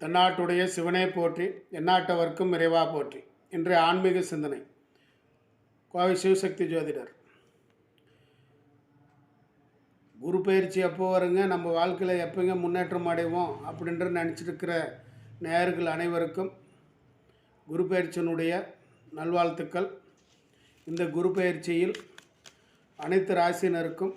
தென்னாட்டுடைய சிவனே போற்றி எந்நாட்டவர்க்கும் இறைவா போற்றி. இன்றைய ஆன்மீக சிந்தனை. கோவை சிவசக்தி ஜோதிடர். குரு பயிற்சி எப்போ வருங்க? நம்ம வாழ்க்கையில் எப்போங்க முன்னேற்றம் அடைவோம்? அப்படின்ற நினச்சிருக்கிற நேயர்கள் அனைவருக்கும் குரு பயிற்சியினுடைய நல்வாழ்த்துக்கள். இந்த குரு பயிற்சியில் அனைத்து ராசினருக்கும்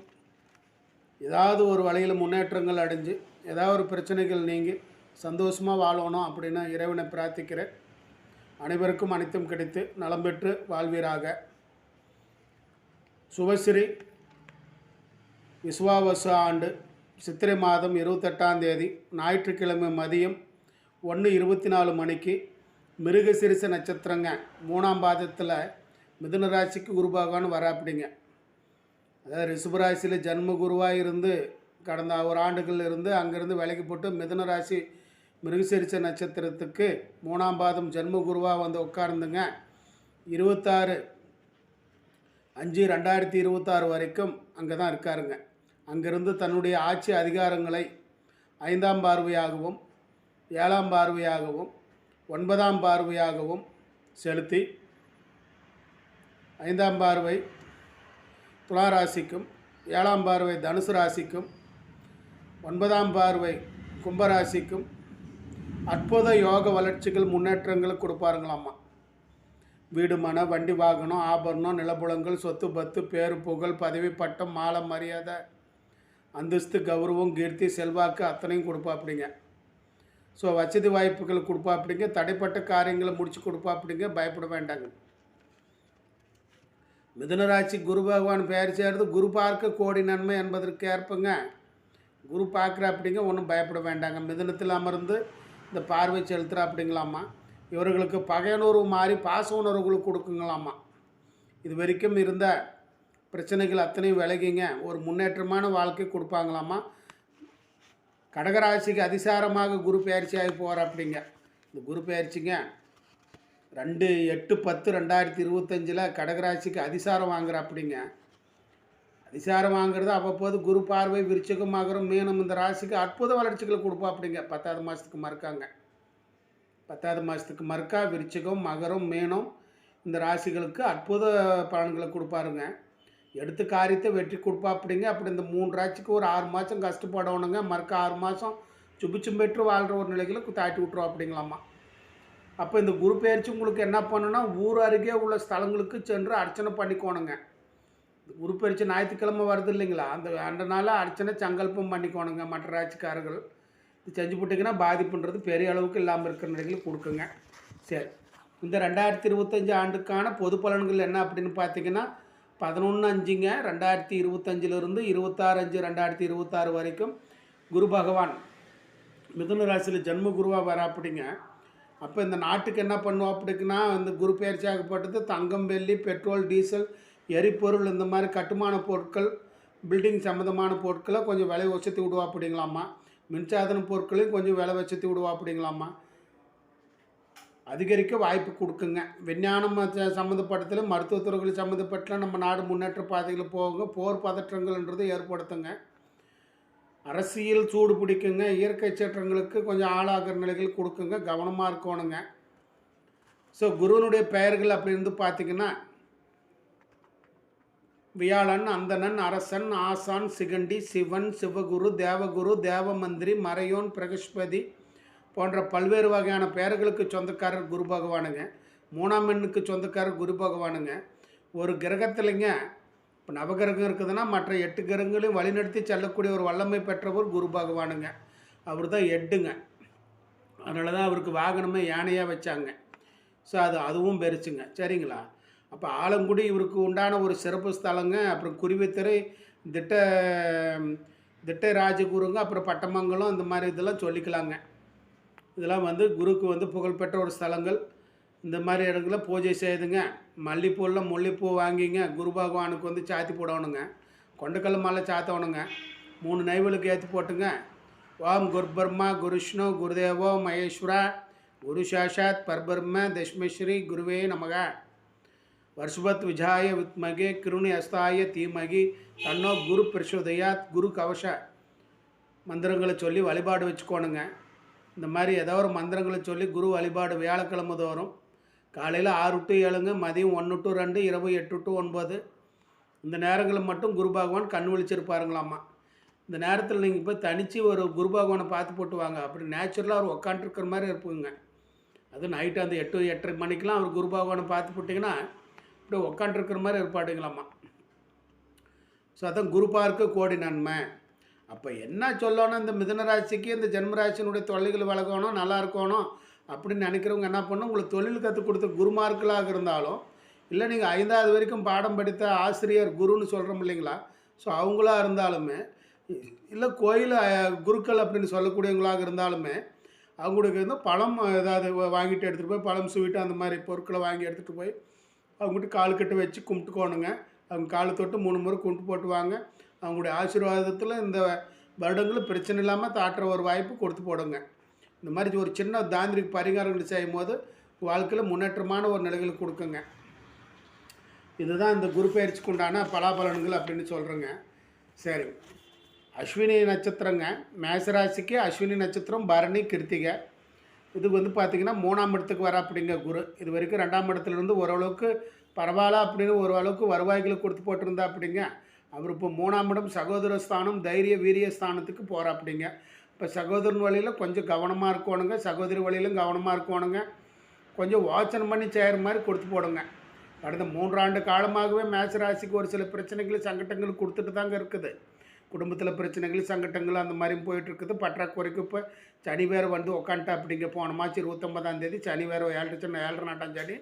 ஏதாவது ஒரு வழியில் முன்னேற்றங்கள் அடைஞ்சு ஏதாவது ஒரு பிரச்சனைகள் நீங்கி சந்தோஷமாக வாழணும் அப்படின்னு இறைவனை பிரார்த்திக்கிறேன் அனைவருக்கும் அனைத்தும் கிடைத்து நலம் பெற்று வாழ்வீராக. சுபஸ்ரீ விஸ்வாவச ஆண்டு சித்திரை மாதம் இருபத்தெட்டாம் தேதி ஞாயிற்றுக்கிழமை மதியம் ஒன்று இருபத்தி நாலு மணிக்கு மிருகசிரிச நட்சத்திரங்க மூணாம் பாதத்தில் மிதுன ராசிக்கு குருபாகவான்னு வராப்பிடிங்க. அதாவது ரிஷபராசியில் ஜன்ம குருவாக இருந்து கடந்த ஒரு ஆண்டுகள் இருந்து அங்கேருந்து விலைக்கு போட்டு மிதுன ராசி மிருகசீரிச்ச நட்சத்திரத்துக்கு மூணாம் பாதம் ஜென்ம குருவாக வந்து உட்கார்ந்துங்க. இருபத்தாறு அஞ்சு ரெண்டாயிரத்தி இருபத்தாறு வரைக்கும் அங்கே தான் இருக்காருங்க. அங்கேருந்து தன்னுடைய ஆட்சி அதிகாரங்களை ஐந்தாம் பார்வையாகவும் ஏழாம் பார்வையாகவும் ஒன்பதாம் பார்வையாகவும் செலுத்தி ஐந்தாம் பார்வை துலா ராசிக்கும் ஏழாம் பார்வை தனுசு ராசிக்கும் ஒன்பதாம் பார்வை கும்பராசிக்கும் அற்புத யோக வளர்ச்சிகள் முன்னேற்றங்கள் கொடுப்பாருங்களாம்மா. வீடு மன வண்டி வாகனம் ஆபரணம் நிலப்புலங்கள் சொத்து பத்து பேரு புகழ் பதவி பட்டம் மாலை மரியாதை அந்தஸ்து கௌரவம் கீர்த்தி செல்வாக்கு அத்தனையும் கொடுப்பாப்பிடிங்க. ஸோ வசதி வாய்ப்புகள் கொடுப்பாப்பிடிங்க. தடைப்பட்ட காரியங்களை முடிச்சு கொடுப்பாப்பிடிங்க. பயப்பட வேண்டாங்க. மிதனராட்சி குரு பகவான் பெயர் சேர்ந்து குரு பார்க்க கோடி நன்மை என்பதற்கு ஏற்பங்க. குரு பார்க்குற அப்படிங்க ஒன்றும் பயப்பட வேண்டாங்க. மிதனத்தில் அமர்ந்து இந்த பார்வை செலுத்துகிற அப்படிங்களாம்மா. இவர்களுக்கு பகையுணர்வு மாறி பாச உணர்வுகள் கொடுக்குங்களாம்மா. இது வரைக்கும் இருந்த பிரச்சனைகள் அத்தனையும் விலகிங்க. ஒரு முன்னேற்றமான வாழ்க்கை கொடுப்பாங்களாம்மா. கடகராசிக்கு அதிசாரமாக குரு பயிற்சியாகி போகிற அப்படிங்க. இந்த குரு பயிற்சிங்க ரெண்டு எட்டு பத்து ரெண்டாயிரத்தி இருபத்தஞ்சில் கடகராசிக்கு அதிசாரம் வாங்குற அப்படிங்க. அதிசாரம் வாங்குறது அவ்வப்போது குரு பார்வை விருச்சகம் மகரம் மீனம் இந்த ராசிக்கு அற்புத வளர்ச்சிகளை கொடுப்போம் அப்படிங்க. பத்தாவது மாதத்துக்கு மறுக்காங்க. பத்தாவது மாதத்துக்கு மறுக்கா விருச்சகம் மகரம் மீனம் இந்த ராசிகளுக்கு அற்புத பலன்களை கொடுப்பாருங்க. எடுத்து காரியத்தை வெற்றி கொடுப்பா அப்படிங்க. அப்படி இந்த மூணு ராசிக்கு ஒரு ஆறு மாதம் கஷ்டப்படணுங்க. மறுக்க ஆறு மாதம் சுபிச்சும் பெற்று வாழ்கிற ஒரு நிலைகளை தாட்டி விட்ருவோம் அப்படிங்களாம்மா. அப்போ இந்த குரு பயிற்சி உங்களுக்கு என்ன பண்ணுன்னா ஊர் அருகே உள்ள ஸ்தலங்களுக்கு சென்று அர்ச்சனை பண்ணிக்கோணுங்க. குரு ஞாயிற்றுக்கிழமை வருது இல்லைங்களா? அந்த அந்த நாளில் அர்ச்சனை சங்கல்பம் பண்ணிக்கோணுங்க மற்ற ராட்சிக்காரர்கள் இது செஞ்சு போட்டிங்கன்னா பாதிப்புன்றது பெரிய அளவுக்கு இல்லாமல் இருக்கிற நிலைகளுக்கு கொடுக்குங்க. சரி. இந்த ரெண்டாயிரத்தி இருபத்தஞ்சி ஆண்டுக்கான பொது பலன்கள் என்ன அப்படின்னு பார்த்தீங்கன்னா பதினொன்று அஞ்சுங்க ரெண்டாயிரத்தி இருபத்தஞ்சிலிருந்து இருபத்தாறு அஞ்சு ரெண்டாயிரத்தி இருபத்தாறு வரைக்கும் குரு பகவான் மிதுன ராசியில் ஜென்ம குருவாக வர அப்படிங்க அப்போ இந்த நாட்டுக்கு என்ன பண்ணுவோம் அப்படின்னா இந்த குரு பயிற்சியாகப்பட்டது தங்கம் வெள்ளி பெட்ரோல் டீசல் எரிபொருள் இந்த மாதிரி கட்டுமான பொருட்கள் பில்டிங் சம்மந்தமான பொருட்களை கொஞ்சம் விலை உச்சத்தி விடுவா அப்படிங்களாம்மா. மின்சாதன பொருட்களையும் கொஞ்சம் விலை உச்சத்தி விடுவா அப்படிங்களாம்மா. அதிகரிக்க வாய்ப்பு கொடுக்குங்க. விஞ்ஞானம் சம்மந்தப்பட்டதில் மருத்துவத்துறைகள் சம்மந்தப்பட்ட நம்ம நாடு முன்னேற்ற பாதையில் போகுங்க. போர் பதற்றங்கள்ன்றது ஏற்படுத்துங்க. அரசியல் சூடு பிடிக்குங்க. இயற்கை சீற்றங்களுக்கு கொஞ்சம் ஆளாகிற நிலைகள் கொடுக்குங்க. கவனமாக இருக்கணுங்க. ஸோ குருவனுடைய பெயர்கள் அப்படி இருந்து பார்த்தீங்கன்னா வியாழன் அந்தணன் அரசன் ஆசான் சிகண்டி சிவன் சிவகுரு தேவகுரு தேவமந்திரி மறையோன் பிரகஸ்பதி போன்ற பல்வேறு வகையான பெயர்களுக்கு சொந்தக்காரர் குரு பகவானுங்க. மூணாம் எண்ணுக்கு சொந்தக்காரர் குரு பகவானுங்க. ஒரு கிரகத்திலைங்க இப்போ நவகிரகம் இருக்குதுன்னா மற்ற எட்டு கிரகங்களையும் வழிநடத்தி செல்லக்கூடிய ஒரு வல்லமை பெற்றவர் குரு பகவானுங்க. அவர் தான் எட்டுங்க. அதனால தான் அவருக்கு வாகனமே யானையாக வச்சாங்க. ஸோ அது அதுவும் பெருச்சுங்க சரிங்களா? அப்போ ஆலங்குடி இவருக்கு உண்டான ஒரு சிறப்பு ஸ்தலங்க அப்புறம் குருவித்துறை திட்ட திட்ட ராஜகுருங்க அப்புறம் பட்டமங்கலம் இந்த மாதிரி இதெல்லாம் சொல்லிக்கலாங்க. இதெல்லாம் வந்து குருக்கு வந்து புகழ்பெற்ற ஒரு ஸ்தலங்கள். இந்த மாதிரி இடங்களில் பூஜை செய்யுதுங்க மல்லிப்பூவில் முல்லைப்பூ வாங்கிங்க. குரு பகவானுக்கு வந்து சாத்தி போடணுங்க. கொண்டக்கல் மாலை சாத்தணுங்க. மூணு நைவலுக்கு ஏற்றி போட்டுங்க. ஓம் குரு குருஷ்ணு குருதேவோ மகேஸ்வரா குரு சாஷாத் பர்பர்ம தஷ்மஸ்ரீ குருவே நமக. வருஷபத் விஜாய வித்மகே கிருணி அஸ்தாய தீமகி தன்னோ குரு பிரசோதயாத் குரு கவச மந்திரங்களை சொல்லி வழிபாடு வச்சுக்கோணுங்க இந்த மாதிரி ஏதோ ஒரு மந்திரங்களை சொல்லி குரு வழிபாடு வியாழக்கிழமை தோறும் காலையில் ஆறு டு ஏழுங்க மதியம் ஒன்று டு ரெண்டு இரவு எட்டு டு ஒன்பது. இந்த நேரங்களில் மட்டும் குரு பகவான் கண் விழிச்சிருப்பாருங்களாம்மா. இந்த நேரத்தில் நீங்கள் போய் தனித்து ஒரு குரு பகவானை பார்த்து போட்டு வாங்க. அப்படி நேச்சுரலாக அவர் உக்காண்ட்ருக்கிற மாதிரி இருப்புங்க. அது நைட்டு அந்த எட்டு எட்டரை மணிக்கெலாம் அவர் குரு பகவானை பார்த்து போட்டிங்கன்னா இப்படி உக்காண்டிருக்கிற மாதிரி இருப்பாடுங்களாம்மா ஸோ அதான் குருபார்க்கு கோடி நன்மை. அப்போ என்ன சொல்லணும்? இந்த மிதனராசிக்கு இந்த ஜென்மராசினுடைய தொல்லைகள் வழங்கணும் நல்லா இருக்கணும் அப்படின்னு நினைக்கிறவங்க என்ன பண்ணணும்? உங்களுக்கு தொழில் கற்றுக் கொடுத்த குருமார்களாக இருந்தாலும் இல்லை நீங்கள் ஐந்தாவது வரைக்கும் பாடம் படித்த ஆசிரியர் குருன்னு சொல்கிறோம் இல்லைங்களா? ஸோ அவங்களா இருந்தாலுமே இல்லை கோயில் குருக்கள் அப்படின்னு சொல்லக்கூடியவங்களாக இருந்தாலுமே அவங்களுக்கு வந்து பழம் ஏதாவது வாங்கிட்டு எடுத்துகிட்டு போய் பழம் ஸ்வீட்டு அந்த மாதிரி பொருட்களை வாங்கி எடுத்துகிட்டு போய் அவங்ககிட்ட கால் கட்டு வச்சு கும்பிட்டுக்கோணுங்க. அவங்க காலை தொட்டு மூணு முறை கும்பிட்டு போட்டுவாங்க. அவங்களுடைய ஆசீர்வாதத்தில் இந்த வருடங்களும் பிரச்சனை இல்லாமல் தாட்டுற ஒரு வாய்ப்பு கொடுத்து போடுங்க. இந்த மாதிரி ஒரு சின்ன தாந்திரிக பரிகாரங்கள் செய்யும் போது வாழ்க்கையில் முன்னேற்றமான ஒரு நிலைகள் கொடுக்குங்க. இதுதான் இந்த குரு பயிற்சிக்கு உண்டான பலாபலன்கள் அப்படின்னு சொல்கிறேங்க சரி. அஸ்வினி நட்சத்திரங்க. மேசராசிக்கு அஸ்வினி நட்சத்திரம் பரணி கிருத்திகை. இது வந்து பார்த்திங்கன்னா மூணாம் இடத்துக்கு வர அப்படிங்க குரு. இது வரைக்கும் ரெண்டாம் இடத்துலேருந்து ஓரளவுக்கு பரவாயில்ல அப்படின்னு ஓரளவுக்கு வருவாய்களை கொடுத்து போட்டிருந்தா அப்படிங்க. அவர் இப்போ மூணாம் இடம் சகோதர ஸ்தானம் தைரிய வீரிய ஸ்தானத்துக்கு போகிற அப்படிங்க. இப்போ சகோதரன் வழியில் கொஞ்சம் கவனமாக இருக்கணுங்க. சகோதரி வழியிலும் கவனமாக இருக்கணுங்க. கொஞ்சம் வாட்சன் பண்ணி செய்கிற மாதிரி கொடுத்து போடுங்க. கடந்த மூன்றாண்டு காலமாகவே மேச ராசிக்கு ஒரு சில பிரச்சனைகள் சங்கடங்கள் கொடுத்துட்டு தாங்க இருக்குது. குடும்பத்தில் பிரச்சனைகள் சங்கடங்கள் அந்த மாதிரி போயிட்டு இருக்குது. பற்றாக்குறைக்கு இப்போ சனி வேறு வந்து உக்காண்ட்டா அப்படிங்க. போன மாதம் இருபத்தொம்பதாம் தேதி சனி வேறு ஏழரை சின்ன ஏழரை நாட்டாம் சனி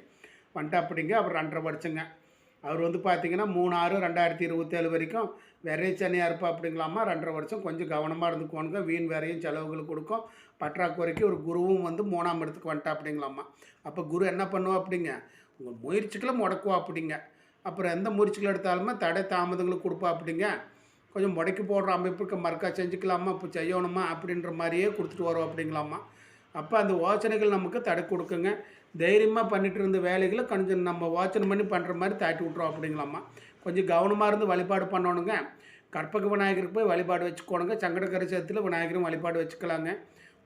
வந்துட்டா அப்படிங்க. அவர் ரெண்டரை வருஷங்க அவர் வந்து பார்த்தீங்கன்னா மூணு ஆறு ரெண்டாயிரத்தி இருபத்தேழு வரைக்கும் விரைய சனியாக இருப்பா அப்படிங்களாமா ரெண்டரை வருஷம் கொஞ்சம் கவனமாக இருந்துக்கோணுங்க வீண் வேறையும் செலவுகள் கொடுக்கும். பற்றாக்குறைக்கு ஒரு குருவும் வந்து மூணாம் இடத்துக்கு வந்துட்டா அப்படிங்களாமா அப்போ குரு என்ன பண்ணுவோம் அப்படிங்க? உங்கள் முயற்சிகளை முடக்குவா அப்படிங்க. அப்புறம் எந்த முயற்சிகள் எடுத்தாலுமே தடை தாமதங்களுக்கு கொடுப்பா அப்படிங்க. கொஞ்சம் முடக்கி போடுற அமைப்புக்கு மறுக்கா செஞ்சுக்கலாமா? இப்போ செய்யணுமா? அப்படின்ற மாதிரியே கொடுத்துட்டு வரோம் அப்படிங்களாமா? அப்போ அந்த யோசனைகள் நமக்கு தடை கொடுக்குங்க. தைரியமாக பண்ணிட்டு இருந்த வேலைகளை கொஞ்சம் நம்ம யோசனை பண்ணி பண்ணுற மாதிரி தாட்டி விட்றோம் அப்படிங்களாமா? கொஞ்சம் கவனமாக இருந்து வழிபாடு பண்ணணுங்க. கற்பக விநாயகருக்கு போய் வழிபாடு வச்சுக்கோணுங்க. சங்கடகர சதுரத்தில் விநாயகரும் வழிபாடு வச்சுக்கலாங்க.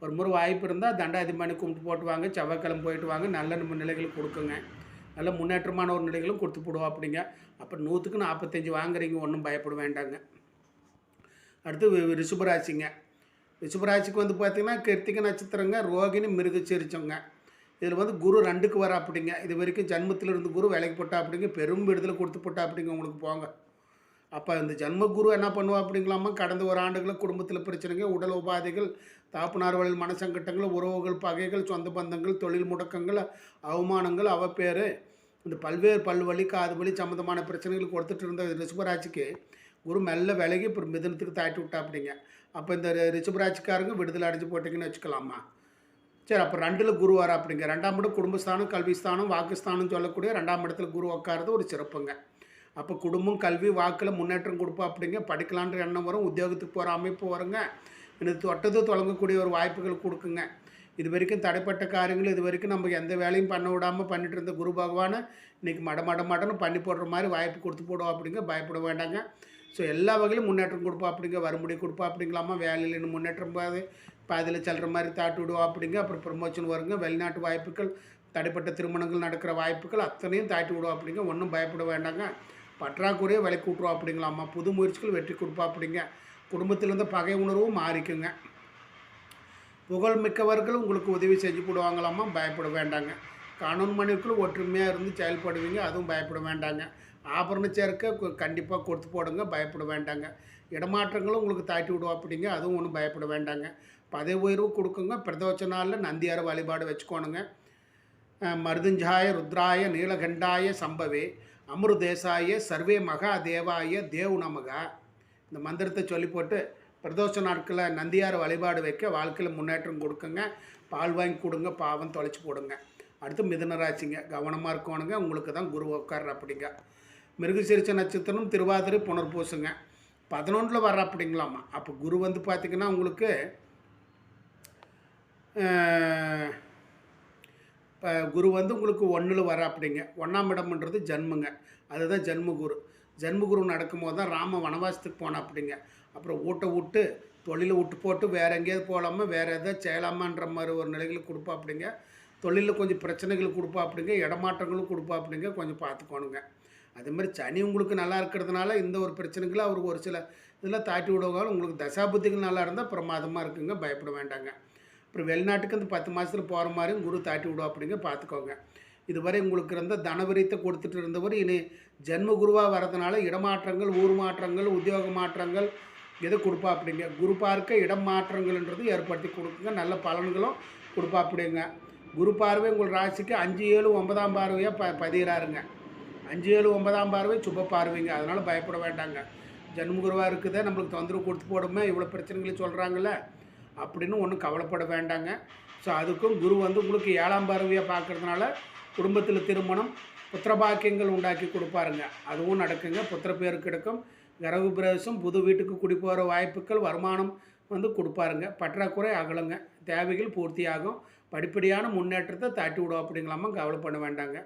ஒரு முறை வாய்ப்பு இருந்தால் தண்டாதிமானி கும்பிட்டு போட்டு வாங்க. செவ்வாய்க்கிழமை போயிட்டு வாங்க. நல்ல நம்ம நிலைகள் கொடுக்குங்க. நல்ல முன்னேற்றமான ஒரு நிலைகளும் கொடுத்து போடுவோம் அப்படிங்க அப்போ நூற்றுக்கு நாற்பத்தஞ்சு வாங்குறீங்க. ஒன்றும் பயப்பட வேண்டாங்க. அடுத்து ரிஷபராசிங்க. ரிஷபராசிக்கு வந்து பார்த்திங்கன்னா கிருத்திக நட்சத்திரங்க ரோகிணி மிருகச்சரிச்சவங்க. இதில் வந்து குரு ரெண்டுக்கு வர அப்படிங்க. இது வரைக்கும் ஜன்மத்தில் இருந்து குரு வேலைக்கு போட்டா அப்படிங்க பெரும் விடுதலை கொடுத்து போட்டா அப்படிங்க உங்களுக்கு போங்க. அப்போ இந்த ஜன்ம குரு என்ன பண்ணுவா அப்படிங்களாமா கடந்த ஒரு ஆண்டுகளில் குடும்பத்தில் பிரச்சனைங்க உடல் உபாதைகள் தாப்புனார் வழியில் மனசங்கட்டங்கள் உறவுகள் பகைகள் சொந்த பந்தங்கள் தொழில் முடக்கங்கள் அவமானங்கள் அவப்பேறு. இந்த பல்வேறு பல்வழி காது வலி சம்மந்தமான பிரச்சனைகள் கொடுத்துட்டு இருந்த ரிஷபராசிக்கு குரு மெல்ல விலகி இப்போ மிதனத்துக்கு தாட்டி விட்டா அப்படிங்க அப்போ இந்த ரிஷபராசிக்காரங்க விடுதலை அடைஞ்சு போட்டிங்கன்னு வச்சுக்கலாமா? சரி அப்போ ரெண்டில் குரு வர அப்படிங்க ரெண்டாம் இடம் குடும்பஸ்தானம் கல்விஸ்தானம் வாக்குஸ்தானம் சொல்லக்கூடிய ரெண்டாம் இடத்துல குரு உட்காருது ஒரு சிறப்புங்க. அப்போ குடும்பம் கல்வி வாக்கில் முன்னேற்றம் கொடுப்பா அப்படிங்க படிக்கலான்ற எண்ணம் வரும் உத்தியோகத்துக்கு போகிற அமைப்பு வருங்க. இது தொட்டது தொடங்கக்கூடிய ஒரு வாய்ப்புகள் கொடுக்குங்க. இது வரைக்கும் தடைப்பட்ட காரியங்கள் இது வரைக்கும் நம்ம எந்த வேலையும் பண்ண விடாமல் பண்ணிட்டு இருந்த குரு பகவானை இன்றைக்கி மட மட மடன்னு பண்ணி போடுற மாதிரி வாய்ப்பு கொடுத்து போடுவோம் அப்படிங்க பயப்பட வேண்டாங்க. ஸோ எல்லா வகையிலும் முன்னேற்றம் கொடுப்பா அப்படிங்க வரும்படி கொடுப்பா அப்படிங்களாமா வேலையில் முன்னேற்றம் பாது. பாதியில் செல்கிற மாதிரி தாட்டி விடுவா அப்படிங்க. அப்புறம் ப்ரமோஷன் வருங்க. வெளிநாட்டு வாய்ப்புகள் தடைப்பட்ட திருமணங்கள் நடக்கிற வாய்ப்புகள் அத்தனையும் தாட்டி விடுவோம் அப்படிங்க ஒன்றும் பயப்பட வேண்டாங்க. பற்றாக்குறையே விலை கூட்டுருவா அப்படிங்களாமா புது முயற்சிகள் வெற்றி கொடுப்பா அப்படிங்க குடும்பத்திலேருந்து பகை உணர்வும் மாறிக்குங்க. புகழ் மிக்கவர்கள் உங்களுக்கு உதவி செஞ்சு போடுவாங்களாமா பயப்பட வேண்டாங்க. கணவன் மனைவிக்குள் ஒற்றுமையாக இருந்து செயல்படுவீங்க. அதுவும் பயப்பட வேண்டாங்க. ஆபரண சேர்க்க கண்டிப்பாக கொடுத்து போடுங்க. பயப்பட வேண்டாங்க. இடமாற்றங்களும் உங்களுக்கு தாட்டி விடுவோம் அப்படிங்க அதுவும் ஒன்றும் பயப்பட வேண்டாங்க. பதவி உயர்வு கொடுக்குங்க. பிரதோஷ நாளில் நந்தியார வழிபாடு வச்சுக்கோணுங்க. மருதுஞ்சாய ருத்ராய நீலகண்டாய சம்பவே அமிர்தேசாய சர்வே மகா தேவாய தேவ் நமகா. இந்த மந்திரத்தை சொல்லி போட்டு பிரதோஷ நாட்களில் நந்தியார் வழிபாடு வைக்க வாழ்க்கையில் முன்னேற்றம் கொடுக்குங்க. பால் வாங்கி கொடுங்க. பாவம் தொலைச்சி போடுங்க. அடுத்து மிதனராசிங்க. கவனமாக இருக்கணுங்க. உங்களுக்கு தான் குரு உட்கார் அப்படிங்க மிருகசீரிச்ச நட்சத்திரம் திருவாதிரை புனர்பூசுங்க. பதினொன்றில் வர்ற அப்படிங்களாமா. அப்போ குரு வந்து பார்த்திங்கன்னா உங்களுக்கு இப்போ குரு வந்து உங்களுக்கு ஒன்றில் வர அப்படிங்க. ஒன்றாம் இடம்ன்றது ஜன்மங்க. அதுதான் ஜன்ம குரு குரு நடக்கும்போது தான் ராம வனவாசத்துக்கு போன அப்படிங்க. அப்புறம் ஊட்ட விட்டு தொழிலை விட்டு போட்டு வேறு எங்கேயாவது போகலாமா வேறு எதாவது செய்யலாமான்ற மாதிரி ஒரு நிலைகளை கொடுப்பா அப்படிங்க. தொழிலில் கொஞ்சம் பிரச்சனைகள் கொடுப்பா அப்படிங்க. இடமாற்றங்களும் கொடுப்பா அப்படிங்க. கொஞ்சம் பார்த்துக்கோணுங்க அதே மாதிரி சனி உங்களுக்கு நல்லா இருக்கிறதுனால இந்த ஒரு பிரச்சனைகளை அவருக்கு ஒரு சில இதில் தாட்டி விடுவாங்க. உங்களுக்கு தசாபுத்திகள் நல்லா இருந்தால் பிரமாதமாக இருக்குங்க. பயப்பட வேண்டாங்க. அப்புறம் வெளிநாட்டுக்கு இந்த பத்து மாதத்தில் போகிற மாதிரியும் குரு தாட்டி விடும் அப்படிங்க பார்த்துக்கோங்க இதுவரை உங்களுக்கு இருந்த தனவரித்தை கொடுத்துட்டு இருந்தவர் இனி ஜென்ம குருவாக வரதுனால இடமாற்றங்கள் ஊர் மாற்றங்கள் உத்தியோக மாற்றங்கள் எது கொடுப்பா அப்படிங்க குரு பார்க்க இடம் மாற்றங்கள்ன்றது ஏற்படுத்தி கொடுக்குங்க. நல்ல பலன்களும் கொடுப்பா அப்படிங்க குரு பார்வை உங்கள் ராசிக்கு அஞ்சு ஏழு ஒன்பதாம் பார்வையாக ப பதிகிறாருங்க அஞ்சு ஏழு ஒன்பதாம் பார்வை சுப பார்வைங்க. அதனால் பயப்பட வேண்டாங்க. ஜன்மகுருவாக இருக்குதே நம்மளுக்கு தொந்தரவு கொடுத்து போடுமே இவ்வளோ பிரச்சனைகளை சொல்கிறாங்கல்ல அப்படின்னு ஒன்றும் கவலைப்பட வேண்டாங்க. ஸோ அதுக்கும் குரு வந்து உங்களுக்கு ஏழாம் பார்வையாக பார்க்கறதுனால குடும்பத்தில் திருமணம் புத்திரபாக்கியங்கள் உண்டாக்கி கொடுப்பாருங்க. அதுவும் நடக்குங்க. புத்திர பேர் கிடைக்கும் கரகு பிரவேசம் புது வீட்டுக்கு குடி போகிற வாய்ப்புகள் வருமானம் வந்து கொடுப்பாருங்க. பற்றாக்குறை அகலுங்க. தேவைகள் பூர்த்தியாகும். படிப்படியான முன்னேற்றத்தை தாட்டி விடும் அப்படிங்கலாமா கவலை பண்ண வேண்டாங்க.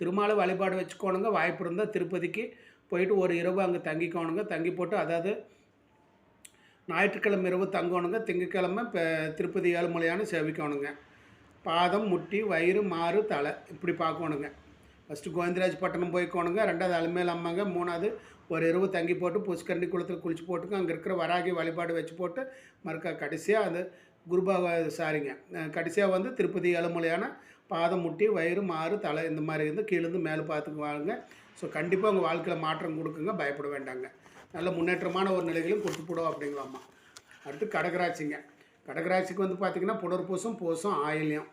திருமால வழிபாடு வச்சுக்கோணுங்க. வாய்ப்பு இருந்தால் திருப்பதிக்கு போயிட்டு ஒரு இரவு அங்கே தங்கிக்கோணுங்க. தங்கி போட்டு அதாவது ஞாயிற்றுக்கிழமை இரவு தங்கணுங்க. திங்கக்கிழமை இப்போ திருப்பதி ஏழுமலையான சேவிக்கணுங்க. பாதம் முட்டி வயிறு மாறு தலை இப்படி பார்க்கணுங்க. ஃபஸ்ட்டு கோவிந்தராஜ் பட்டணம் போய்க்கோணுங்க. ரெண்டாவது அலுமேல் அம்மாங்க. மூணாவது ஒரு இரவு தங்கி போட்டு புஷ்கரணி குளத்தில் குளிச்சு போட்டுங்க. அங்கே இருக்கிற வராகி வழிபாடு வச்சு போட்டு மறுக்கா கடைசியாக அந்த குருபாக சாரிங்க. கடைசியாக வந்து திருப்பதி ஏழுமலையான பாதம் முட்டி வயிறு மாறு தலை இந்த மாதிரி இருந்து கீழேருந்து மேலே பார்த்துக்கு வாழுங்க ஸோ கண்டிப்பாக உங்கள் வாழ்க்கையில் மாற்றம் கொடுக்குங்க. பயப்பட வேண்டாங்க. நல்ல முன்னேற்றமான ஒரு நிலைகளும் கொடுத்து போடுவோம் அப்படிங்களாம்மா. அடுத்து கடகராட்சிங்க கடகராட்சிக்கு வந்து பார்த்திங்கன்னா புனர்பூசம் பூசம் ஆயில்யம்.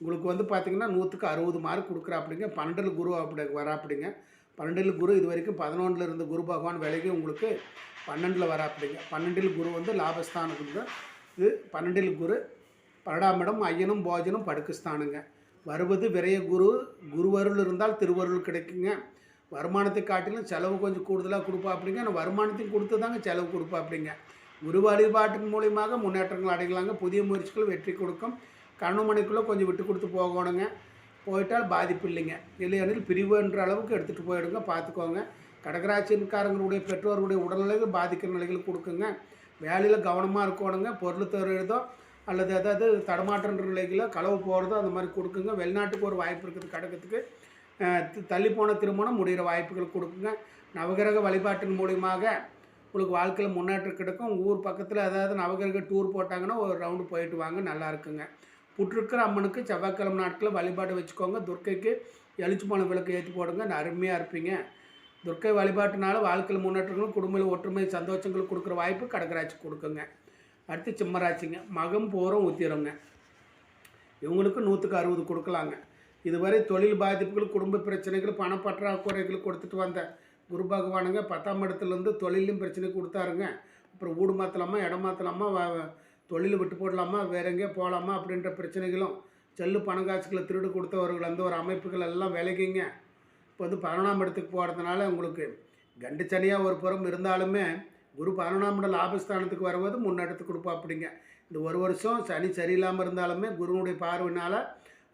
உங்களுக்கு வந்து பார்த்திங்கன்னா நூற்றுக்கு அறுபது மார்க் கொடுக்குறாப்பிடிங்க. பன்னெண்டில் குரு அப்படி வராப்பிடிங்க. பன்னெண்டில் குரு இது வரைக்கும் பதினொன்றில் இருந்த குரு பகவான் விலகி உங்களுக்கு பன்னெண்டில் வராப்பிடிங்க. பன்னெண்டில் குரு வந்து லாபஸ்தானத்துக்கு. இது பன்னெண்டில் குரு பன்னெண்டாம் இடம் ஐயனும் போஜனும் படுக்குஸ்தானுங்க. வருவது விரைய குரு குருவருள் இருந்தால் திருவருள் கிடைக்குங்க. வருமானத்தை காட்டிலும் செலவு கொஞ்சம் கூடுதலாக கொடுப்பா அப்படிங்க ஆனால் வருமானத்தையும் கொடுத்து தாங்க செலவு கொடுப்பா அப்படிங்க குரு வழிபாட்டின் மூலியமாக முன்னேற்றங்கள் அடையலாங்க. புதிய முயற்சிகள் வெற்றி கொடுக்கும். கண்ணுமணிக்குள்ளே கொஞ்சம் விட்டு கொடுத்து போகணுங்க. போயிட்டால் பாதிப்பு இல்லைங்க. இல்லையெனில் பிரிவுன்ற அளவுக்கு எடுத்துகிட்டு போயிடுங்க. பார்த்துக்கோங்க. கடகராட்சியன்காரங்களுடைய பெற்றோர்களுடைய உடல்நிலைகள் பாதிக்கிற நிலைகள் கொடுக்குங்க. வேலையில் கவனமாக இருக்கணுங்க. பொருள் தருதோ அல்லது அதாவது தடமாற்றன்ற நிலைகளில் களவு போகிறதோ அந்த மாதிரி கொடுக்குங்க. வெளிநாட்டுக்கு ஒரு வாய்ப்பு இருக்குது கடக்கிறதுக்கு தள்ளி போன திருமணம் முடிகிற வாய்ப்புகள் கொடுக்குங்க. நவகிரக வழிபாட்டின் மூலியமாக உங்களுக்கு வாழ்க்கையில் முன்னேற்றம் கிடைக்கும். உங்கள் ஊர் பக்கத்தில் அதாவது நவகிரக டூர் போட்டாங்கன்னா ஒரு ரவுண்டு போயிட்டு வாங்க நல்லா இருக்குங்க. புற்றுக்கிற அம்மனுக்கு செவ்வாய்க்கிழமை நாட்களில் வழிபாடு வச்சுக்கோங்க. துர்க்கைக்கு எலுச்சிப்பழம் விளக்கு ஏற்றி போடுங்க. நான் அருமையாக இருப்பீங்க. துர்க்கை வழிபாட்டினால வாழ்க்கையில் முன்னேற்றங்களும் குடும்பத்தில் ஒற்றுமை சந்தோஷங்கள் கொடுக்குற வாய்ப்பு கடகராட்சி கொடுக்குங்க. அடுத்து சிம்மராசிங்க. மகம் போகிறோம் உத்திரங்க. இவங்களுக்கு நூற்றுக்கு அறுபது கொடுக்கலாங்க. இதுவரை தொழில் பாதிப்புகள் குடும்ப பிரச்சனைகள் பணப்பற்றாக்குறைகள் கொடுத்துட்டு வந்த குரு பகவானுங்க பத்தாம் இடத்துலேருந்து தொழிலும் பிரச்சனை கொடுத்தாருங்க. அப்புறம் வீடு மாற்றலாமா இடம் மாற்றலாமா வ- தொழில் விட்டு போடலாமா வேற எங்கேயோ போகலாமா அப்படின்ற பிரச்சனைகளும் செல்லு காட்சிகளை திருடு கொடுத்தவர்கள் அந்த ஒரு அமைப்புகள் எல்லாம் விலகிங்க. இப்போ வந்து பதினொன்றாம் இடத்துக்கு போகிறதுனால உங்களுக்கு கண்டு சனியாக ஒரு புறம் இருந்தாலுமே குரு பதினொன்றாம் இடம் லாபஸ்தானத்துக்கு வருவது முன்னெடுத்து கொடுப்பா அப்படிங்க இந்த ஒரு வருஷம் சனி சரியில்லாமல் இருந்தாலுமே குருவனுடைய பார்வையினால்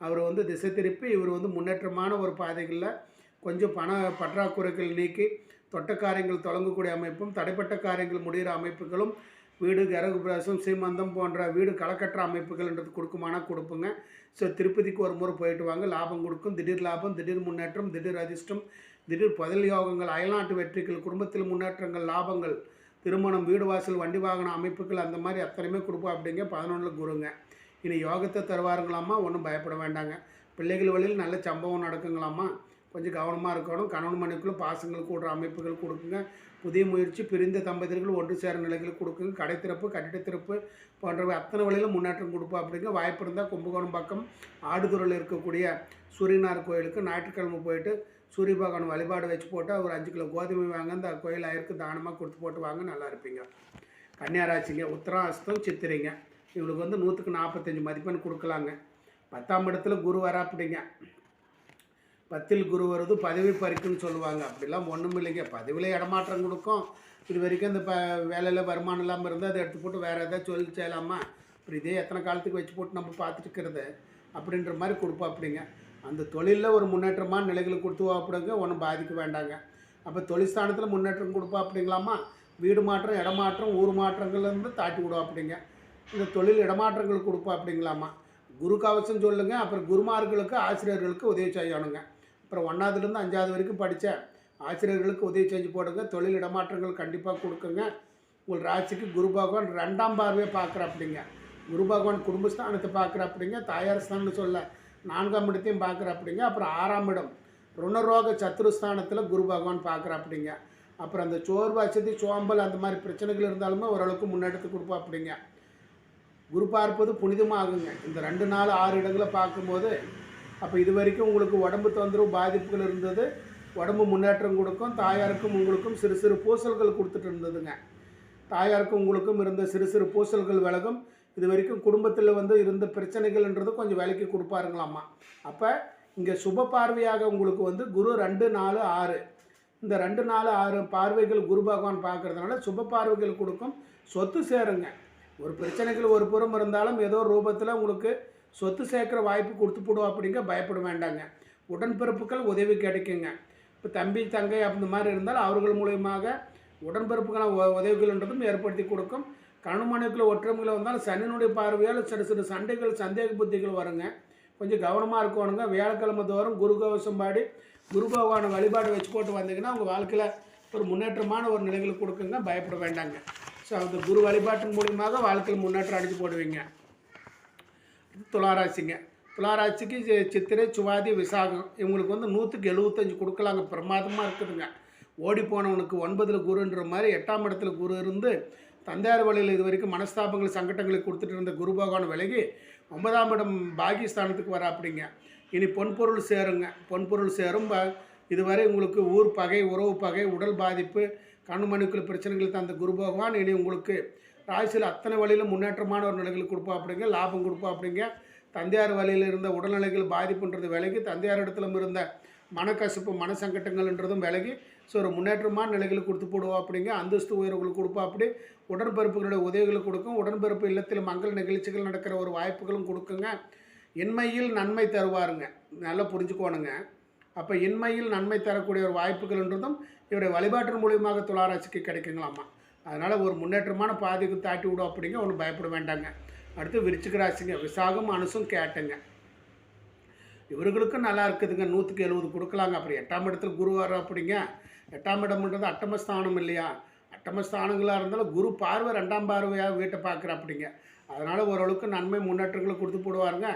அவர் வந்து திசை திருப்பி இவர் வந்து முன்னேற்றமான ஒரு பாதைகளில் கொஞ்சம் பண பற்றாக்குறைகள் நீக்கி தொட்ட காரியங்கள் தொடங்கக்கூடிய அமைப்பும் தடைப்பட்ட காரியங்கள் முடிகிற அமைப்புகளும் வீடு கரகு பிரசம் சீமந்தம் போன்ற வீடு களக்கட்டுற அமைப்புகள்ன்றது கொடுக்குமானா கொடுப்புங்க. ஸோ திருப்பதிக்கு ஒரு முறை போயிட்டு வாங்க. லாபம் கொடுக்கும். திடீர் லாபம் திடீர் முன்னேற்றம் திடீர் அதிர்ஷ்டம் திடீர் புதல் யோகங்கள் அயல்நாட்டு வெற்றிகள் குடும்பத்தில் முன்னேற்றங்கள் லாபங்கள் திருமணம் வீடு வாசல் வண்டி வாகன அமைப்புகள் அந்த மாதிரி அத்தனையுமே கொடுப்போம் அப்படிங்க பதினொன்றில் குருங்க. இனி யோகத்தை தருவாருங்களாமா ஒன்றும் பயப்பட வேண்டாங்க. பிள்ளைகள் வழியில் நல்ல சம்பவம் நடக்குங்களாம்மா? கொஞ்சம் கவனமாக இருக்கணும். கணவன் மனுக்களும் பாசங்கள் கூடுற அமைப்புகள் கொடுக்குங்க. புதிய முயற்சி பிரிந்த தம்பதியர்கள் ஒன்று சேர நிலைகள் கொடுக்குங்க. கடை திறப்பு கட்டிட திறப்பு போன்றவை அத்தனை வழியில் முன்னேற்றம் கொடுப்போம் அப்படிங்க. வாய்ப்பு இருந்தால் கும்பகோணம் பக்கம் ஆடுதுறையில் இருக்கக்கூடிய சூரியனார் கோயிலுக்கு ஞாயிற்றுக்கிழமை போயிட்டு சூரிய பகவான் வழிபாடு வச்சு போட்டு ஒரு அஞ்சு கிலோ கோதுமை வாங்க அந்த கோயில் ஆயிருக்கு தானமாக கொடுத்து போட்டு வாங்க நல்லா இருப்பீங்க. கன்னியாராசிங்க உத்தராஸ்தம் சித்திரைங்க. இவங்களுக்கு வந்து நூற்றுக்கு நாற்பத்தஞ்சு மதிப்பெண் கொடுக்கலாங்க. பத்தாம் இடத்துல குரு வராப்பிடிங்க பத்தில் குரு வருது பதவி பறிக்குன்னு சொல்லுவாங்க. அப்படிலாம் ஒன்றும் இல்லைங்க. பதவியில் இடமாற்றம் கொடுக்கும். இது வரைக்கும் இந்த ப வேலையில் வருமானம் இல்லாமல் இருந்தால் அதை எடுத்து போட்டு வேறு எதாவது சொல்லி செய்யலாமா? அப்புறம் இதே எத்தனை காலத்துக்கு வச்சு போட்டு நம்ம பார்த்துட்டு இருக்கிறது அப்படின்ற மாதிரி கொடுப்பா அப்படிங்க அந்த தொழிலில் ஒரு முன்னேற்றமான நிலைகளை கொடுத்து அப்படிங்க ஒன்றும் பாதிக்க வேண்டாங்க. அப்போ தொழிற்சானத்தில் முன்னேற்றம் கொடுப்பா அப்படிங்களாமா வீடு மாற்றம் இடமாற்றம் ஊர் மாற்றங்கள்லேருந்து தாட்டி விடும் அப்படிங்க இந்த தொழில் இடமாற்றங்கள் கொடுப்பா அப்படிங்களாமா குரு கவசம் சொல்லுங்கள் அப்புறம் குருமார்களுக்கு ஆசிரியர்களுக்கு உதவி செய்யணுங்க. அப்புறம் ஒன்றாவதுலேருந்து அஞ்சாவது வரைக்கும் படித்த ஆசிரியர்களுக்கு உதவி செஞ்சு போடுங்க. தொழில் இடமாற்றங்கள் கண்டிப்பாக கொடுக்குங்க. உங்கள் ராசிக்கு குரு பகவான் ரெண்டாம் பார்வையை பார்க்குற அப்படிங்க குரு பகவான் குடும்பஸ்தானத்தை பார்க்குற அப்படிங்க தாயார் ஸ்தானம்னு சொல்ல நான்காம் இடத்தையும் பார்க்குறாப்பிடிங்க. அப்புறம் ஆறாம் இடம் ருணரோக சத்துருஸ்தானத்தில் குரு பகவான் பார்க்குறாப்பிடிங்க. அப்புறம் அந்த சோர்வு சோம்பல் அந்த மாதிரி பிரச்சனைகள் இருந்தாலுமே ஓரளவுக்கு முன்னெடுத்து கொடுப்பாப்பிடிங்க. குரு பார்ப்பது புனிதமாகுங்க இந்த ரெண்டு நாள் ஆறு இடங்களை பார்க்கும்போது அப்போ இது வரைக்கும் உங்களுக்கு உடம்பு தொந்தரவு பாதிப்புகள் இருந்தது. உடம்பு முன்னேற்றம் கொடுக்கும். தாயாருக்கும் உங்களுக்கும் சிறு சிறு பூசல்கள் கொடுத்துட்டு இருந்ததுங்க. தாயாருக்கும் உங்களுக்கும் இருந்த சிறு சிறு பூசல்கள் விலகும். இது வரைக்கும் குடும்பத்தில் வந்து இருந்த பிரச்சனைகள்ன்றது கொஞ்சம் விலைக்கு கொடுப்பாருங்களாம்மா. அப்போ இங்கே சுப பார்வையாக உங்களுக்கு வந்து குரு ரெண்டு நாலு ஆறு. இந்த ரெண்டு நாலு ஆறு பார்வைகள் குரு பகவான் பார்க்கறதுனால சுப பார்வைகள் கொடுக்கும் சொத்து சேருங்க. ஒரு பிரச்சனைகள் ஒரு புறம் இருந்தாலும் ஏதோ ரூபத்தில் உங்களுக்கு சொத்து சேர்க்குற வாய்ப்பு கொடுத்து போடுவோம் அப்படிங்க பயப்பட வேண்டாங்க. உடன்பிறப்புகள் உதவி கிடைக்குங்க. இப்போ தம்பி தங்கை அந்த மாதிரி இருந்தால் அவர்கள் மூலியமாக உடன்பிறப்புக்கான உ- உதவிகள்ன்றதும் ஏற்படுத்தி கொடுக்கும். கணுமணிக்குள்ள ஒற்றுமைகளை வந்தாலும் சனியினுடைய பார்வையால் சிறு சிறு சண்டைகள் சந்தேக புத்திகள் வருங்க. கொஞ்சம் கவனமாக இருக்கணுங்க. வியாழக்கிழமை தோறும் குரு கவசம் பாடி குரு பகவான வழிபாடு வச்சு போட்டு வந்தீங்கன்னா உங்கள் வாழ்க்கையில் ஒரு முன்னேற்றமான ஒரு நிலைகளை கொடுக்குங்க. பயப்பட வேண்டாங்க. ஸோ அந்த குரு வழிபாட்டின் மூலியமாக வாழ்க்கையில் முன்னேற்றம் அடித்து போடுவீங்க. துளாராசிங்க. துளாராசிக்கு சித்திரை சுவாதி விசாகம் இவங்களுக்கு வந்து நூற்றுக்கு எழுபத்தஞ்சு கொடுக்கலாங்க. பிரமாதமாக இருக்குதுங்க. ஓடி போனவனுக்கு ஒன்பதில் குருன்ற மாதிரி எட்டாம் இடத்துல குரு இருந்து தந்தையார் வழியில் இது வரைக்கும் மனஸ்தாபங்கள் சங்கடங்களை கொடுத்துட்டு இருந்த குரு பகவான் விலகி ஒன்பதாம் இடம் பாகிஸ்தானத்துக்கு வர அப்படிங்க இனி பொன்பொருள் சேருங்க. பொன்பொருள் சேரும். இதுவரை உங்களுக்கு ஊர் பகை உறவு பகை உடல் பாதிப்பு கண்மணிக்குள் பிரச்சனைகள் தந்த குரு பகவான் இனி உங்களுக்கு ராசியில் அத்தனை வழியிலும் முன்னேற்றமான ஒரு நிலைகள் கொடுப்பா அப்படிங்க லாபம் கொடுப்பா அப்படிங்க தந்தையார் வழியில் இருந்த உடல்நிலைகள் பாதிப்புன்றது விலகி தந்தையார் இடத்துல இருந்த மனக்கசப்பு மனசங்கட்டங்கள்ன்றதும் விலகி ஸோ ஒரு முன்னேற்றமான நிலைகளுக்கு கொடுத்து போடுவோம் அப்படிங்க அந்தஸ்து உயர்வுகள் கொடுப்போம் அப்படி உடன்பிறப்புகளுடைய உதவிகளை கொடுக்கும். உடன்பிறப்பு இல்லத்தில் மங்கள நிகழ்ச்சிகள் நடக்கிற ஒரு வாய்ப்புகளும் கொடுக்குங்க. இன்மையில் நன்மை தருவாருங்க. நல்லா புரிஞ்சுக்கோணுங்க அப்போ இன்மையில் நன்மை தரக்கூடிய ஒரு வாய்ப்புகள்ன்றதும் இவருடைய வழிபாட்டின் மூலியமாக துளாராட்சிக்கு கிடைக்குங்களாமா. அதனால் ஒரு முன்னேற்றமான பாதிக்கு தாட்டி விடும் அப்படிங்க ஒன்றும் பயப்பட வேண்டாங்க. அடுத்து விருச்சிக ராசிங்க. விசாகம் அனுசும் கேட்டுங்க. இவர்களுக்கும் நல்லா இருக்குதுங்க. நூற்றுக்கு எழுபது கொடுக்கலாங்க. அப்புறம் எட்டாம் இடத்துல குரு வர அப்படிங்க. எட்டாம் இடம்ன்றது அட்டமஸ்தானம் இல்லையா? அட்டமஸ்தானங்களாக இருந்தாலும் குரு பார்வை ரெண்டாம் பார்வையாக வீட்டை பார்க்குற அப்படிங்க அதனால் ஓரளவுக்கு நன்மை முன்னேற்றங்களை கொடுத்து போடுவாருங்க.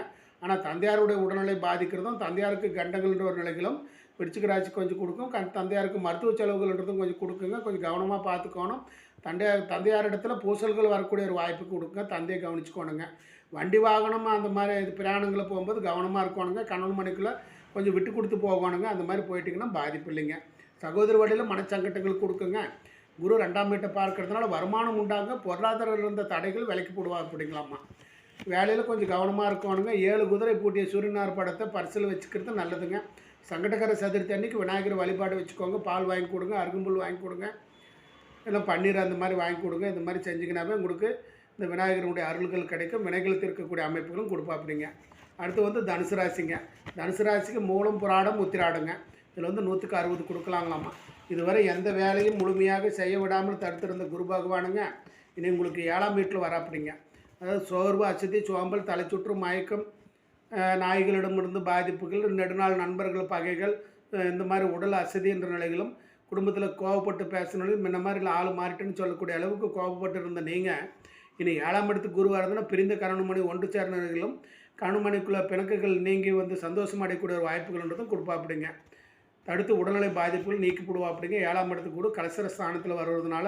ஆனால் தந்தையாருடைய உடல்நிலை பாதிக்கிறதும் தந்தையாருக்கு கண்டங்கள்ன்ற ஒரு நிலைகளும் விருச்சிக கொஞ்சம் கொடுக்கும். கண் தந்தையாருக்கு மருத்துவ செலவுகள்ன்றதும் கொஞ்சம் கொடுக்குங்க. கொஞ்சம் கவனமாக பார்த்துக்கணும். தந்தையார் தந்தையார் இடத்துல பூசல்கள் வரக்கூடிய ஒரு வாய்ப்பு கொடுக்குங்க. தந்தையை கவனிச்சுக்கோணுங்க. வண்டி வாகனம் அந்த மாதிரி இது பிரயாணங்களை போகும்போது கவனமாக இருக்கணுங்க. கணவன் மணிக்குள்ளே கொஞ்சம் விட்டு கொடுத்து போகணுங்க. அந்த மாதிரி போயிட்டிங்கன்னா பாதிப்பு இல்லைங்க. சகோதர வழியில் மனச்சங்கட்டங்கள் கொடுக்குங்க. குரு ரெண்டாம் வீட்டை பார்க்கறதுனால வருமானம் உண்டாங்க பொருளாதார இருந்த தடைகள் விலைக்கு போடுவா அப்படிங்களாம்மா. வேலையில் கொஞ்சம் கவனமாக இருக்கணுங்க. ஏழு குதிரை பூட்டிய சூரியனார் படத்தை பரிசில் வச்சுக்கிறது நல்லதுங்க. சங்கடகர சதுர்த்தி அன்னைக்கு விநாயகர் வழிபாடு வச்சுக்கோங்க. பால் வாங்கி கொடுங்க அருகம்புல் வாங்கி கொடுங்க. இல்லை பன்னீர் அந்த மாதிரி வாங்கி கொடுங்க. இந்த மாதிரி செஞ்சிங்கனாவே உங்களுக்கு இந்த விநாயகருடைய அருள்கள் கிடைக்கும். வினைகள் தீர்க்கக்கூடிய அமைப்புகளும் கொடுப்பாப்பிடிங்க. அடுத்து வந்து தனுசு ராசிங்க. தனுசு ராசிக்கு மூலம் புராடம் உத்திராடுங்க. இதில் வந்து நூற்றுக்கு அறுபது கொடுக்கலாங்களாமா இதுவரை எந்த வேலையும் முழுமையாக செய்ய விடாமல் தடுத்திருந்த குரு பகவானுங்க இனி உங்களுக்கு ஏழாம் வீட்டில் வராப்பிடிங்க. அதாவது சோர்வு அசதி சோம்பல் தலைச்சுற்று மயக்கம் நாய்களிடமிருந்து பாதிப்புகள் நெடுநாள் நண்பர்கள் பகைகள் இந்த மாதிரி உடல் அசதி என்ற நிலைகளும் குடும்பத்தில் கோவப்பட்டு பேசினாலும் முன்ன மாதிரி இல்லை ஆள் மாறிட்டுன்னு சொல்லக்கூடிய அளவுக்கு கோவப்பட்டு இருந்த நீங்கள் இனி ஏழாம் இடத்து குரு வரதுன்னா பிரிந்த கணவன்மணி ஒன்று சேர்ந்தவர்களும் கணவன்மணிக்குள்ள பிணக்குகள் நீங்கி வந்து சந்தோஷம் அடையக்கூடிய ஒரு வாய்ப்புகள்ன்றதும் கொடுப்பாப்பிடுங்க. தடுத்து உடல்நிலை பாதிப்புகள் நீக்கிப்படுவா அப்படிங்க ஏழாம் இடத்துக்கு கூட கலசர ஸ்தானத்தில் வருவதனால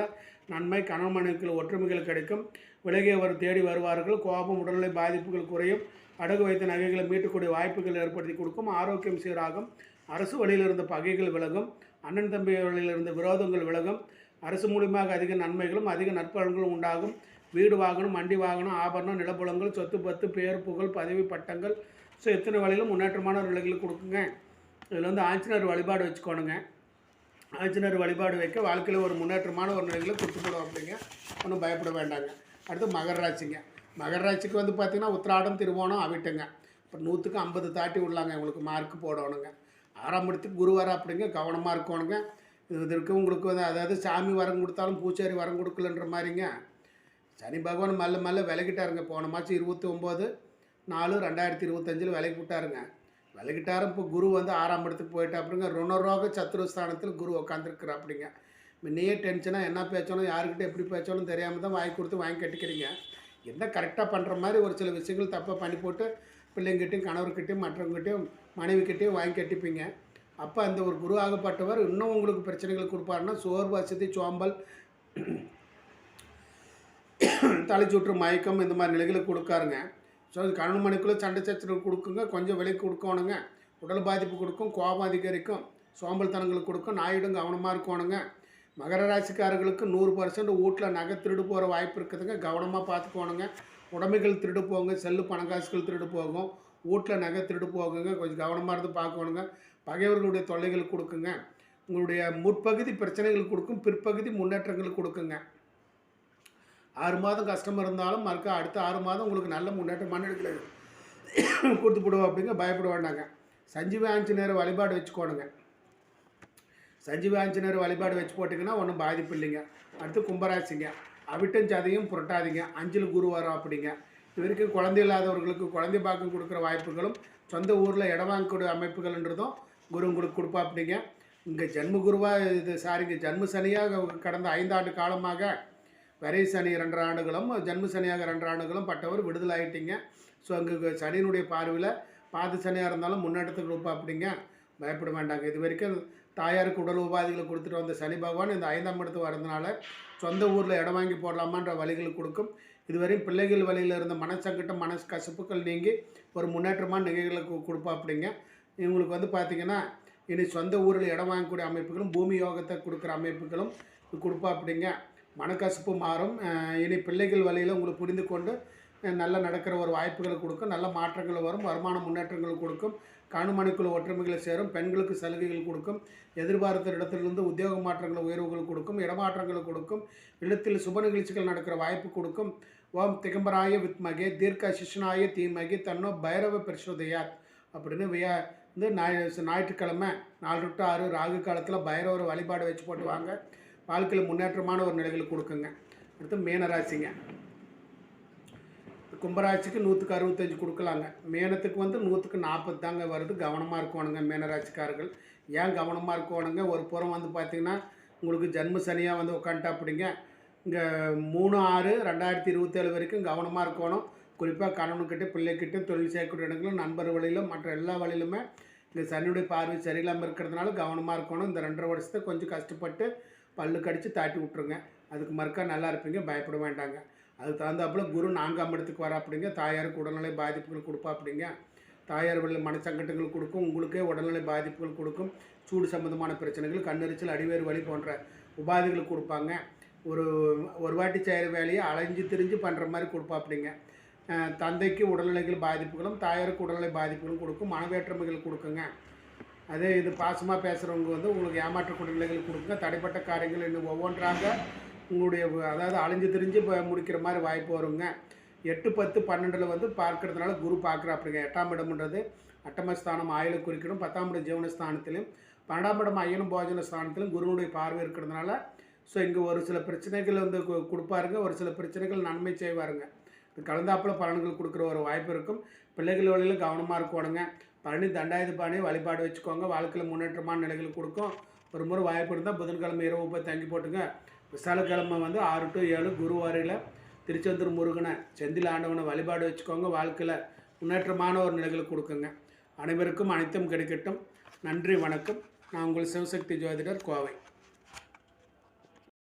நன்மை கணவன் ஒற்றுமைகள் கிடைக்கும். விலகியவர் தேடி வருவார்கள். கோபம் உடல்நிலை பாதிப்புகள் குறையும். அடகு வைத்த நகைகளை மீட்டக்கூடிய வாய்ப்புகள் ஏற்படுத்தி கொடுக்கும். ஆரோக்கியம் சீராகும். அரசு வழியில் இருந்த பகைகள் விலகும். அண்ணன் தம்பி வழியில் இருந்த விரோதங்கள் விலகும். அரசு மூலியமாக அதிக நன்மைகளும் அதிக நற்பலன்களும் உண்டாகும். வீடு வாகனம் வண்டி வாகனம் ஆபரணம் நிலப்புலங்கள் சொத்து பத்து பேர் புகழ் பதவி பட்டங்கள். ஸோ எத்தனை வழியிலும் முன்னேற்றமான விலைகள் கொடுக்குங்க. இதில் வந்து ஆஞ்சநேயர் வழிபாடு வச்சுக்கோணுங்க. ஆஞ்சநேயர் வழிபாடு வைக்க வாழ்க்கையில் ஒரு முன்னேற்றமான ஒரு நிலைகளை கொடுத்து போடும் அப்படிங்க ஒன்றும் பயப்பட வேண்டாங்க. அடுத்து மகர ராசிங்க. மகர ராசிக்கு வந்து பார்த்திங்கன்னா உத்திராடம் திருவோணம் அவிட்டுங்க இப்போ நூற்றுக்கு ஐம்பது தாட்டி விடலாங்க. உங்களுக்கு மார்க் போடணுங்க. ஆறாம் இடத்துக்கு குரு வர அப்படிங்க கவனமாக இருக்கணுங்க. இது இதற்கு உங்களுக்கு வந்து அதாவது சாமி வரம் கொடுத்தாலும் பூச்சாரி வரம் கொடுக்கலன்ற மாதிரிங்க. சனி பகவான் மல்ல மல்ல விலகிட்டாருங்க. போன மாதம் இருபத்தி ஒம்பது நாலு ரெண்டாயிரத்தி இருபத்தஞ்சில் விலகி விட்டாருங்க. விலகிட்டாரும் இப்போ குரு வந்து ஆறாம் இடத்துக்கு போயிட்டா அப்படிங்க ருணரோக சத்ருஸ்தானத்தில் குரு உட்காந்துருக்குற அப்படிங்க நீயே டென்ஷனாக என்ன பேச்சாலும் யாருக்கிட்ட எப்படி பேச்சாலும் தெரியாமல் தான் வாங்கி கொடுத்து வாங்கி கட்டிக்கிறீங்க. என்ன கரெக்டாக பண்ணுற மாதிரி ஒரு சில விஷயங்கள் தப்பாக பண்ணி போட்டு பிள்ளைங்கிட்டையும் கணவர்கிட்டையும் மற்றவங்ககிட்டையும் மனைவிக்கிட்டையும் வாங்கி கட்டிப்பீங்க. அப்போ அந்த ஒரு குரு ஆகப்பட்டவர் இன்னும் உங்களுக்கு பிரச்சனைகள் கொடுப்பாருன்னா சோர்வு வசதி சோம்பல் தலைச்சுற்று மயக்கம் இந்த மாதிரி நிலைகளை கொடுக்காருங்க. ஸோ கணவன் மணிக்குள்ளே சண்டை சச்சரவு கொடுக்குங்க. கொஞ்சம் விலைக்கு கொடுக்கணுங்க. உடல் பாதிப்பு கொடுக்கும் கோபம் அதிகரிக்கும் சோம்பல் தனங்களுக்கு கொடுக்கும் நாயிடும் கவனமாக இருக்கணுங்க. மகர ராசிக்காரர்களுக்கு நூறு பர்சன்ட் வீட்டில் நகை திருடு போகிற வாய்ப்பு இருக்குதுங்க. கவனமாக பார்த்துக்கோணுங்க உடமைகள் திருடு போங்க செல்லு பணக்காசுகள் திருடு போகும். வீட்டில் நகை திருடு போகுங்க. கொஞ்சம் கவனமாக இருந்து பார்க்கணுங்க பகைவர்களுடைய தொல்லைகள் கொடுக்குங்க. உங்களுடைய முற்பகுதி பிரச்சனைகள் கொடுக்கும். பிற்பகுதி முன்னேற்றங்கள் கொடுக்குங்க. ஆறு மாதம் கஷ்டம் இருந்தாலும் மறுக்க அடுத்த ஆறு மாதம் உங்களுக்கு நல்ல முன்னேற்றம் மண்ணெடுக்கல. கொடுத்து போடுவோம் அப்படிங்க பயப்பட வேண்டாங்க. சஞ்சீவ ஆஞ்சநேயர் வழிபாடு வச்சுக்கோணுங்க. சஞ்சீவ ஆஞ்சநேயர் வழிபாடு வச்சு போட்டிங்கன்னா ஒன்றும் பாதிப்பு இல்லைங்க. அடுத்து கும்பராசிங்க. அவிட்டம் சதையும் புரட்டாதீங்க. அஞ்சில் குரு வரும் அப்படிங்க. இது வரைக்கும் குழந்தை இல்லாதவர்களுக்கு குழந்தை பாக்கம் கொடுக்குற வாய்ப்புகளும் சொந்த ஊரில் இடம் வாங்கக்கூடிய அமைப்புகள்ன்றதும் குரு உங்களுக்கு கொடுப்பா அப்படிங்க இங்கே ஜென்ம குருவாக இது சாரிங்க ஜென்ம சனியாக கடந்த ஐந்தாண்டு காலமாக விரை சனி ரெண்டு ஆண்டுகளும் ஜென்ம சனியாக ரெண்டு ஆண்டுகளும் பட்டவர் விடுதலாயிட்டீங்க. ஸோ அங்கே சனியினுடைய பார்வையில் பாத சனியாக இருந்தாலும் முன்னேற்றத்துக்கு கொடுப்பா அப்படிங்க பயப்பட வேண்டாங்க. இது வரைக்கும் தாயாருக்கு உடல் உபாதிகளை கொடுத்துட்டு வந்த சனி பகவான் இந்த ஐந்தாம் இடத்து வரதுனால சொந்த ஊரில் இடம் வாங்கி போடலாமான்ற வழிகள் கொடுக்கும். இதுவரையும் பிள்ளைகள் வழியில் இருந்த மனசங்கட்டம் மனசு கசப்புகள் நீங்கி ஒரு முன்னேற்றமான நிகழ்களுக்கு கொடுப்பா அப்படிங்க இவங்களுக்கு வந்து பார்த்திங்கன்னா இனி சொந்த ஊரில் இடம் வாங்கக்கூடிய அமைப்புகளும் பூமி யோகத்தை கொடுக்குற அமைப்புகளும் கொடுப்பா அப்படிங்க மனக்கசப்பு மாறும். இனி பிள்ளைகள் வழியில் உங்களுக்கு புரிந்து கொண்டு நல்ல நடக்கிற ஒரு வாய்ப்புகளை கொடுக்கும். நல்ல மாற்றங்கள் வரும். வருமான முன்னேற்றங்கள் கொடுக்கும். கணுமணிக்குள்ள ஒற்றுமைகளை சேரும். பெண்களுக்கு சலுகைகள் கொடுக்கும். எதிர்பார்த்த இடத்திலிருந்து உத்தியோக மாற்றங்கள் உயர்வுகள் கொடுக்கும். இடமாற்றங்களை கொடுக்கும். இல்லத்தில் சுப நிகழ்ச்சிகள் நடக்கிற வாய்ப்பு கொடுக்கும். ஓம் திகம்பராய வித்மகே. தீர்க்க சிஷ்ணாய தீமகி. தன்னோ பைரவ பிரசோதயாத் அப்படின்னு வியா வந்து ஞாயிற்றுக்கிழமை நாலு டு ஆறு ராகு காலத்தில் பைரவர் வழிபாடு வச்சு போட்டுவாங்க. வாழ்க்கையில் முன்னேற்றமான ஒரு நிலைகள் கொடுக்குங்க. அடுத்து மேனராசிங்க. கும்பராசிக்கு நூற்றுக்கு அறுபத்தஞ்சு கொடுக்கலாங்க. மேனத்துக்கு வந்து நூற்றுக்கு நாற்பது தாங்க வருது. கவனமாக இருக்கணுங்க மேனராசிக்காரர்கள். ஏன் கவனமாக இருக்கணுங்க? ஒரு புறம் வந்து பார்த்திங்கன்னா உங்களுக்கு ஜன்ம சனியாக வந்து உட்காந்துட்டா அப்படிங்க இங்கே மூணு ஆறு ரெண்டாயிரத்தி இருபத்தேழு வரைக்கும் கவனமாக இருக்கணும். குறிப்பாக கணவன்கிட்ட பிள்ளைக்கிட்ட தொழில் செய்யக்கூடிய இடங்களும் நண்பர் வழியிலும் மற்ற எல்லா வழியிலுமே இந்த சனியுடைய பார்வை சரியில்லாமல் இருக்கிறதுனால கவனமாக இருக்கணும். இந்த ரெண்டரை வருஷத்தை கொஞ்சம் கஷ்டப்பட்டு பல்லு கடித்து தாட்டி விட்ருங்க அதுக்கு மறுக்கா நல்லா இருப்பீங்க பயப்பட வேண்டாங்க. அதுக்கு தகுந்தாப்புல குரு நான்காம் இடத்துக்கு வர அப்படிங்க தாயாருக்கு உடல்நிலை பாதிப்புகள் கொடுப்பா அப்படிங்க தாயார் வழியில் மனச்சங்கட்டங்கள் கொடுக்கும் உங்களுக்கே உடல்நிலை பாதிப்புகள் கொடுக்கும். சூடு சம்பந்தமான பிரச்சனைகள் கண்ணெரிச்சல் அடிவேறு வழி போன்ற உபாதைகள் கொடுப்பாங்க. ஒரு ஒரு வாட்டி செய்கிற வேலையை அலைஞ்சு திரிஞ்சு பண்ணுற மாதிரி கொடுப்பா அப்படிங்க தந்தைக்கு உடல்நிலைகள் பாதிப்புகளும் தாயாருக்கு உடல்நிலை பாதிப்புகளும் கொடுக்கும் மனவேற்றுமைகள் கொடுக்குங்க. அதே இது பாசமாக பேசுகிறவங்க வந்து உங்களுக்கு ஏமாற்றக்கூடிய நிலைகள் கொடுக்குங்க தடைப்பட்ட காரியங்கள் இன்னும் ஒவ்வொன்றாக உங்களுடைய அதாவது அழிஞ்சு திரிஞ்சு இப்போ முடிக்கிற மாதிரி வாய்ப்பு வருங்க. எட்டு பத்து பன்னெண்டில் வந்து பார்க்கறதுனால குரு பார்க்குற அப்படிங்க எட்டாம் இடம்ன்றது அட்டமஸ்தானம் ஆயுளை குறிக்கணும். பத்தாம் இடம் ஜீவனஸ்தானத்திலும் பன்னெண்டாம் இடம் ஐயனும் போஜன ஸ்தானத்திலும் குருனுடைய பார்வை இருக்கிறதுனால ஸோ இங்கே ஒரு சில பிரச்சனைகள் வந்து கொடுப்பாருங்க. ஒரு சில பிரச்சனைகள் நன்மை செய்வாருங்க. கலந்தாப்பில் பலன்கள் கொடுக்குற ஒரு வாய்ப்பு இருக்கும். பிள்ளைகள் வழியில் கவனமாக இருக்கணுங்க. பழனி தண்டாயுத பாணி வழிபாடு வச்சுக்கோங்க. வாழ்க்கையில் முன்னேற்றமான நிலைகள் கொடுக்கும். ஒரு முறை வாய்ப்பு இருந்தால் புதன்கிழமை இரவு போய் தங்கி போட்டுங்க. விசாலக்கிழமை வந்து ஆறு டு ஏழு குருவாரியில் திருச்செந்தூர் முருகனை செந்தில் ஆண்டவனை வழிபாடு வச்சுக்கோங்க. வாழ்க்கையில் முன்னேற்றமான ஒரு நிலைகளை கொடுக்குங்க. அனைவருக்கும் அனைத்தும் கிடைக்கட்டும். நன்றி வணக்கம். நான் உங்கள் சிவசக்தி ஜோதிடர் கோவை.